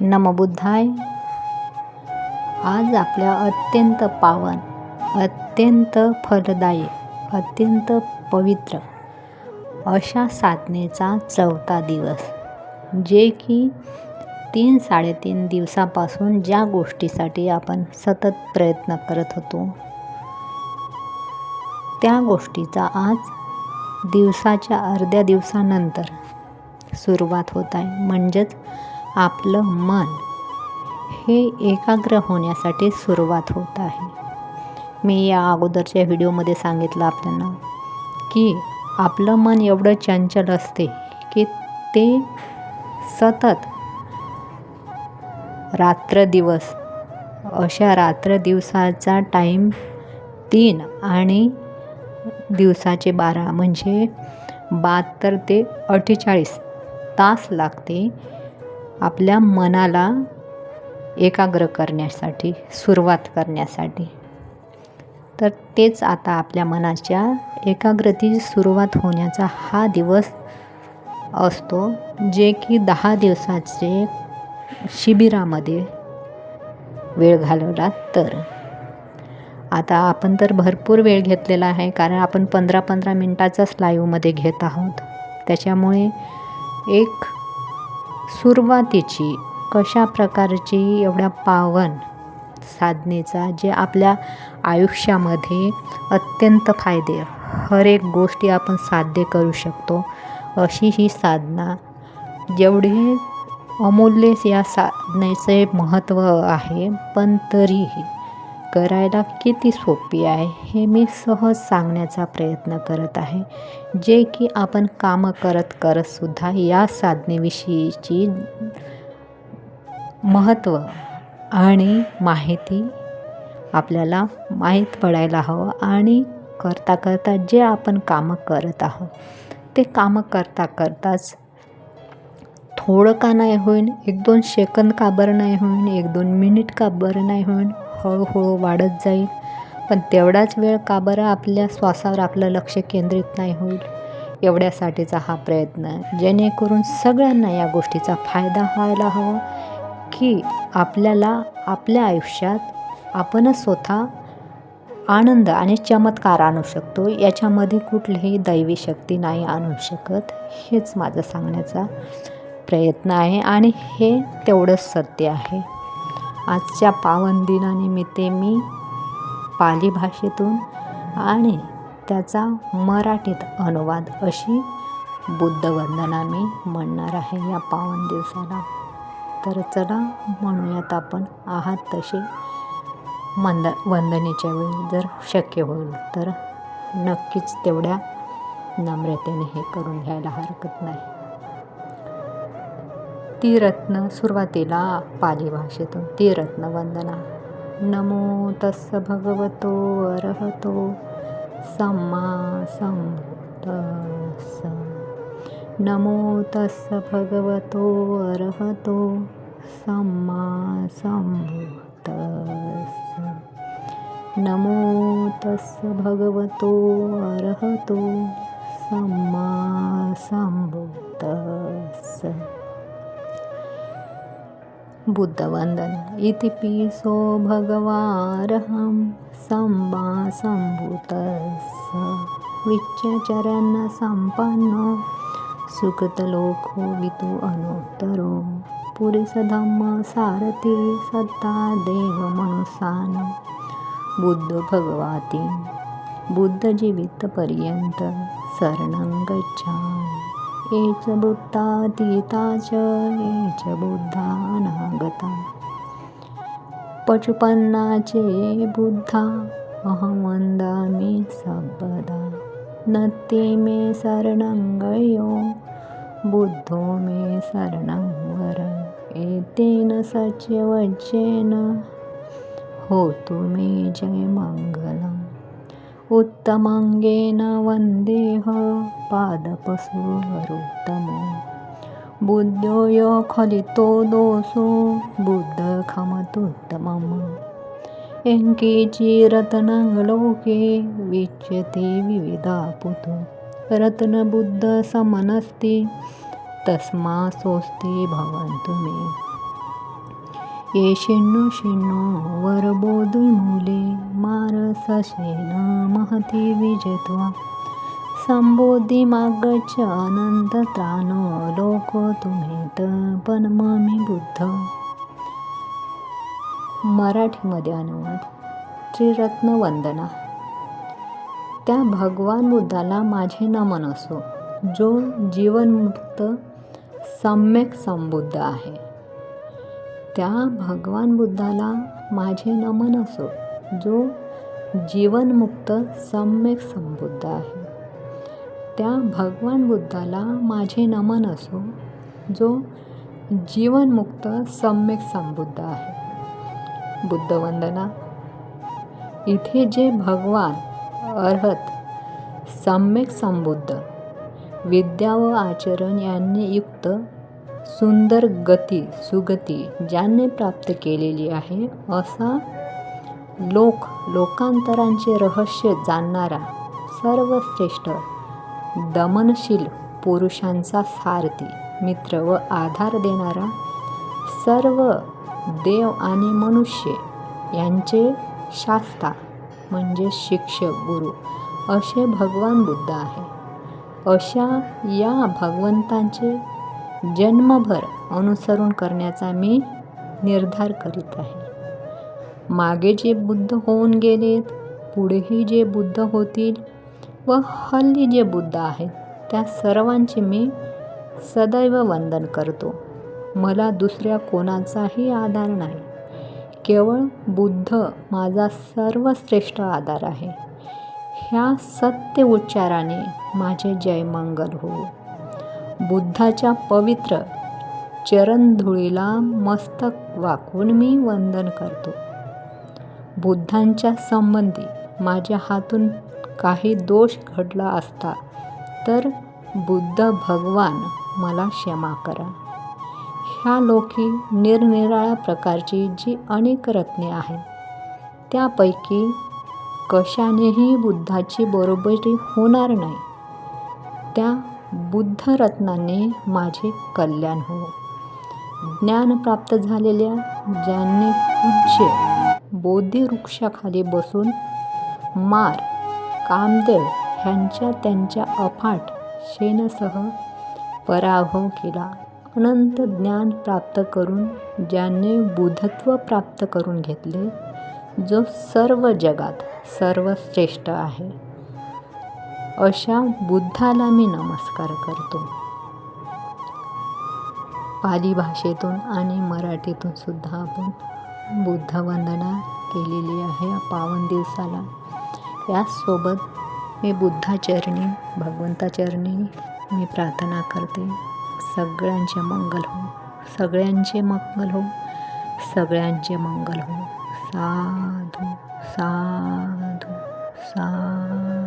नमबुद्धाय. आज आपल्या अत्यंत पावन अत्यंत फलदायी अत्यंत पवित्र अशा साधनेचा चौथा दिवस जे की तीन साडेतीन दिवसापासून ज्या गोष्टीसाठी आपण सतत प्रयत्न करत होतो त्या गोष्टीचा आज दिवसाच्या अर्ध्या दिवसानंतर सुरुवात होत आहे. म्हणजेच आपलं मन हे एकाग्र होण्यासाठी सुरुवात होत आहे. मी या अगोदरच्या व्हिडिओमध्ये सांगितलं आपल्याला की आपलं मन एवढं चंचल असते की ते सतत रात्र दिवस अशा रात्र दिवसाचा टाईम तीन आणि दिवसाचे बारा म्हणजे बहात्तर ते अठ्ठेचाळीस तास लागते. आपल्या मनाला एकाग्र करण्यासाठी सुरुवात करण्यासाठी. तर तेच आता आपल्या मनाच्या एकाग्रतेची सुरुवात होण्याचा हा दिवस असतो जे की दहा दिवसाचे शिबिरामध्ये वेळ घालवला तर. आता आपण तर भरपूर वेळ घेतलेला आहे कारण आपण पंधरा पंधरा मिनटाचाच लाईव्हमध्ये घेत आहोत. त्याच्यामुळे एक सुरुवातीची कशा प्रकारची एवढ्या पावन साधनेचा जे आपल्या आयुष्यामध्ये अत्यंत फायदे हर एक गोष्टी आपण साध्य करू शकतो अशी ही साधना जेवढे अमूल्य या साधनेचे महत्त्व आहे पण तरीही करायला किती सोपी आहे हे मी सहज सांगण्याचा प्रयत्न करत आहे. जे की आपण कामं करत करतसुद्धा या साधनेविषयीची महत्त्व आणि माहिती आपल्याला माहीत पडायला हवं आणि करता करता जे आपण कामं करत आहोत ते कामं करता करताच थोडं का नाही होईन एक दोन सेकंद का बरं नाही होईन एक दोन मिनिट का बरं नाही होईन हळूहळू वाढत जाईल. पण तेवढाच वेळ का बरं आपल्या श्वासावर आपलं लक्ष केंद्रित नाही होईल? एवढ्यासाठीचा हा प्रयत्न. जेणेकरून सगळ्यांना या गोष्टीचा फायदा व्हायला हवा की आपल्याला आपल्या आयुष्यात आपणच स्वतः आनंद आणि चमत्कार आणू शकतो. याच्यामध्ये कुठलीही दैवी शक्ती नाही आणू शकत. हेच माझं सांगण्याचा प्रयत्न आहे आणि हे तेवढंच सत्य आहे. आजच्या पावन दिनानिमित्त मी पाली भाषेतून आणि त्याचा मराठीत अनुवाद अशी बुद्धवंदना मी म्हणणार आहे या पावन दिवसाला. तर चला म्हणूयात आपण. आहात तसे मंद वंदनेच्या वेळी जर शक्य होईल तर नक्कीच तेवढ्या नम्रतेने हे करून घ्यायला हरकत नाही. ती रत्न सुरुवातीला पाली भाषेतून ती रत्न वंदना. नमो तस् भगवतो अरहतो सम्मा संभुतस नमो तस् भगवतो अरहतो सम्मा संभुतस नमो तस् भगवतो अरहतो सम्मा बुद्धवन्दना। इति पीसो भगवारहं भगवार्हं संवासम्भूतस विच्चरणसम्पन्नो सुकृतलोको वितु अनोत्तरो पुरुषधम्मसारथि सत्ता देवमनुसान्। बुद्धभगवती बुद्धजीवितपर्यन्तं शरणं गच्छामि। एच बुद्धातीता च एच बुद्धानागता पचुपन्नाचे बुद्धा अहमंदा वन्दामि सबदा न ते मे शरणंगयो बुद्धो मे शरणं वर. एतेन सच्यवचेन होतु मे मंगलम. उत्तमाङ्गेन वन्देह पादपशुवरोत्तमो। बुद्धो यो खलितो दोषो बुद्धखमतुत्तमम् एङ्केचिरत्नं लोके विच्यते विविधा पुतु। रत्नबुद्धसमनस्ति तस्मा स्वस्ति भवन्तु मे। ये शेनो शेनो वर मुले मारसा शेण महती विजत्वा. संबोधी मागच अनंत लोक तुम्हेत पण मी बुद्ध. मराठीमध्ये अनुवाद श्रीरत्न वंदना. त्या भगवान बुद्धाला माझे नमन असो जो जीवनमुक्त सम्यक संबुद्ध आहे. त्या भगवान बुद्धाला माझे नमन असो जो जीवनमुक्त सम्यक संबुद्ध आहे. त्या भगवान बुद्धाला माझे नमन असो जो जीवनमुक्त सम्यक संबुद्ध आहे. बुद्धवंदना इथे जे भगवान अर्हत सम्यक संबुद्ध विद्या व आचरण यांनी युक्त सुंदर गती सुगती ज्यांनी प्राप्त केलेली आहे असा लोक लोकांतरांचे रहस्य जाणणारा सर्वश्रेष्ठ दमनशील पुरुषांचा सारथी मित्र व आधार देणारा सर्व देव आणि मनुष्य यांचे शास्ता म्हणजे शिक्षक गुरु असे भगवान बुद्ध आहे. अशा या भगवंतांचे जन्मभर अनुसरण करण्याचा मी निर्धार करीत आहे. मागे जे बुद्ध होऊन गेलेत पुढेही जे बुद्ध होतील व हल्ली जे बुद्ध आहेत त्या सर्वांचे मी सदैव वंदन करतो. मला दुसऱ्या कोणाचाही आधार नाही. केवळ बुद्ध माझा सर्वश्रेष्ठ आधार आहे. ह्या सत्य उच्चाराने माझे जयमंगल हो बुद्धाच्या पवित्र चरणधुळीला मस्तक वाकून मी वंदन करतो. बुद्धांच्या संबंधी माझ्या हातून काही दोष घडला असता तर बुद्ध भगवान मला क्षमा करा. ह्या लोकी निरनिराळ्या प्रकारची जी अनेक रत्ने आहेत त्यापैकी कशानेही बुद्धाची बरोबरी होणार नाही. त्या बुद्धरत्नाने माझे कल्याण हो. ज्ञान प्राप्त झालेल्या ज्यांनी पूज्य बोधिवृक्षाखाली बसून मार कामदेव ह्यांच्या त्यांच्या अफाट शेनसह पराभव केला. अनंत ज्ञान प्राप्त करून ज्यांनी बुद्धत्व प्राप्त करून घेतले जो सर्व जगात सर्वश्रेष्ठ आहे. अशा बुद्धाला मी नमस्कार करतो. पाली भाषेतून आणि मराठीतून सुद्धा आपण बुद्धवंदना केलेली आहे पावन दिवसाला. याचसोबत मी बुद्धाचरणी भगवंताचरणी मी प्रार्थना करते. सगळ्यांचे मंगल हो. सगळ्यांचे मंगल हो. सगळ्यांचे मंगल हो. साधू साधू सा